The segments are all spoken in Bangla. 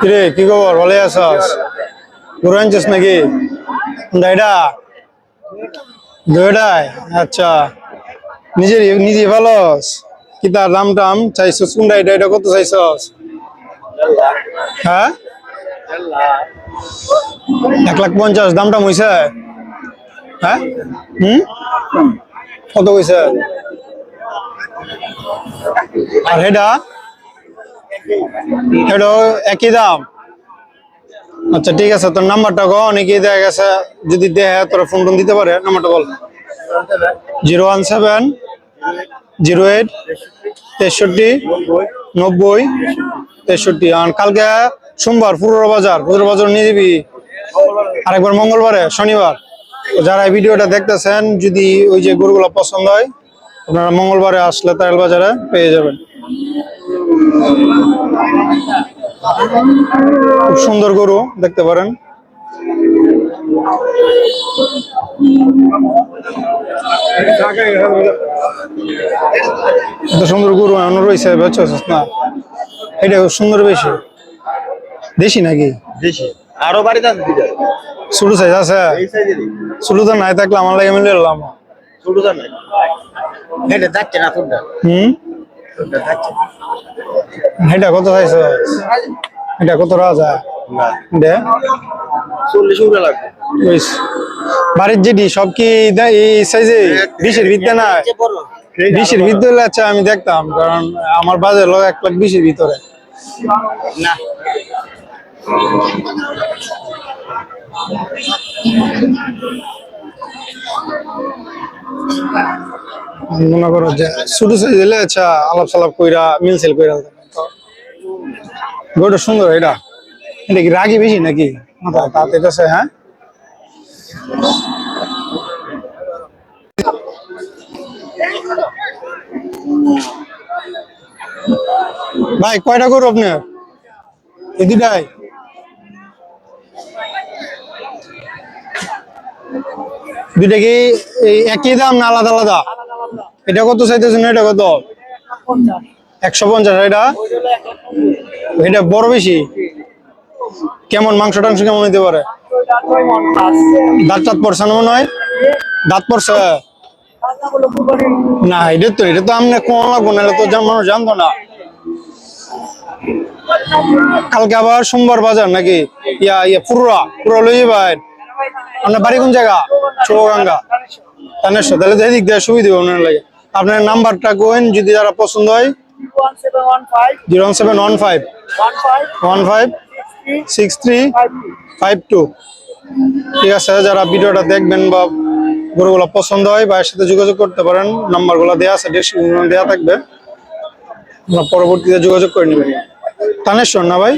কিরে, কি খবর? ভালো আছস? গরু আনছিস নাকি? ডাইডা দুইটাই আচ্ছা। নিজের নিজে ভালোস কি তার দাম টাম চাইছস? কোনটা এটা এটা কত চাইছস? হ্যাঁ? এক লাখ পঞ্চাশ। দাম টাম হইছে? হ্যাঁ? হুম? কত কইছে? আর এটা এটা একই দাম? আচ্ছা ঠিক আছে, তোর নাম্বারটা কো, অনেকেই দেখা গেছে। যদি দেয় তোর ফোন টোন দিতে পারে। নাম্বারটা বল। Zero one seven, zero eight, তেষট্টি, নব্বই, তেষট্টি। আর কালকে সোমবার পুরো বাজার। পুরো বাজার নিয়ে দিবি আরেকবার মঙ্গলবারে, শনিবার। যারা এই ভিডিওটা দেখতেছেন, যদি ওই যে গরুগুলো পছন্দ হয়, আপনারা মঙ্গলবারে আসলে তাইল বাজারে পেয়ে যাবেন। খুব সুন্দর গরু দেখতে পারেন। এত সুন্দর গরু এমন রয়েছে বুঝছস না এটা খুব সুন্দর বেশি। দেশি নাকি? দেশি। আরও বাড়িতে আছে ছোট সাইজ আছে? ছোট তো নাই থাকলে আমার লাগে মিলে এলাম। ছোট জান নাই। এটা যাচ্ছে না তোরটা হুম? যাচ্ছে? এটা কত চাইছ? এটা কত রাজা? চল্লিশ লাগবে। বাড়ির যেটি সব কি দে- এই সাইজে বিশের ভিত্তে না? বিশের ভিতরে আচ্ছা আমি দেখতাম কারণ আমার বাজার লোক এক লাখ বিশের ভিতরে। না। মনে করো যে ছোট সাইজ হলে আচ্ছা আলাপ সালাপ কইরা মিলসেল কইরা গরুটা সুন্দর, এটা? এটা কি রাগি বেশি নাকি? তাতে হ্যাঁ? ভাই, কয়টা গরু আপনার? এই দুটাই? দুইটা কি একই দাম না আলাদা আলাদা? এটা কত চাইতেছেন? এটা কত? একশো পঞ্চাশ, এটা? এটা বড় বেশি? কেমন, মাংস টাংস কেমন হইতে পারে? দাঁত টাত পড়ছে না মনে হয়? দাঁত পড়ছে না, এটা তো এটা তো আমি কোন লাগবো না এটা তো মানুষ জানতো না। কালকে আবার সোমবার বাজার নাকি? ইয়া ইয়া পুরা পুরো লই ভাই। আপনার বাড়ি কোন জায়গা? চৌগাঙ্গা তাহলে তো এদিক দিয়ে সুবিধা হবে ওনার লাগে। আপনার নাম্বারটা কোয়েন যদি যারা পছন্দ হয় zero seven one five one five six three five two ঠিক আছে যারা ভিডিওটা দেখবেন বা গরুগুলো পছন্দ হয় বা এর সাথে যোগাযোগ করতে পারেন। নাম্বারগুলো দেওয়া আছে ডেসক্রিপশনে দেওয়া থাকবে। আপনারা পরবর্তীতে যোগাযোগ করে নেবেন তানেশ্বর না ভাই?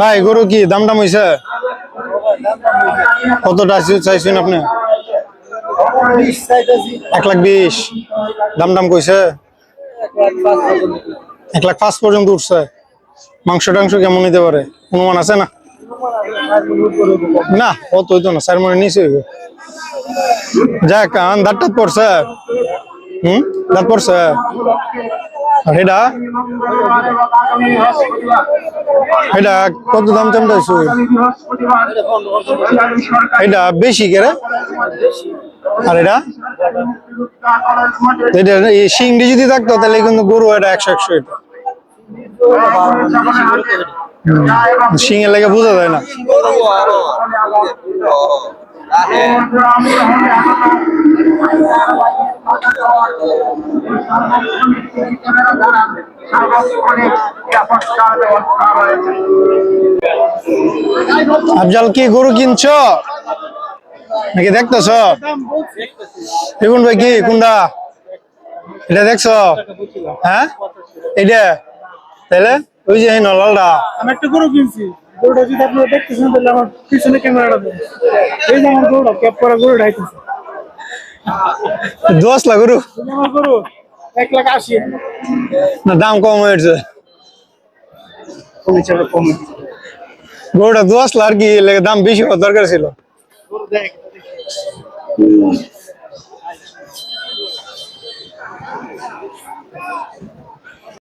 ভাই গরু কি? দাম দাম হয়েছে কতটা চাইছি- চাইছেন আপনি? এক লাখ বিশ। দাম দাম কইছে? এক লাখ পাঁচ পর্যন্ত উঠছে। মাংস টাংস কেমন নিতে পারে? অনুমান আছে না? না, অত হইতো না, চার মনে নিচে যাক কান দাঁত টাত পড়ছে হুম? দাঁত পড়ছে এটা? এটা কত দাম চাম চাইছো এটা বেশি কে রে? আর এটা? এটা এই শিংড়ি যদি থাকতো, তাহলে কিন্তু গরু এটা একশো একশো এটা শিঙের লেগে বোঝা যায় না। আফজাল কি গরু কিনছো? নাকি দেখতেছ? দেখুন ভাই কি? কোনটা? এটা দেখছ? হ্যাঁ? এটা তাহলে ওই যে নলালটা আমি একটা গরু কিনছি। গরুটা যদি আপনারা দেখতেছেন তাহলে আমার পিছনে ক্যামেরাটা এই যে আমার গরুটা ক্যাপ করা গরুটা আইতেছে। দশ লাখ গরু। এই যে আমার গরু। এক লাখ আশি। না দাম কম হয়েছে। কমেছে কমে। গরুটা দু আর কি দাম বেশি হওয়ার দরকার ছিল। দেখ।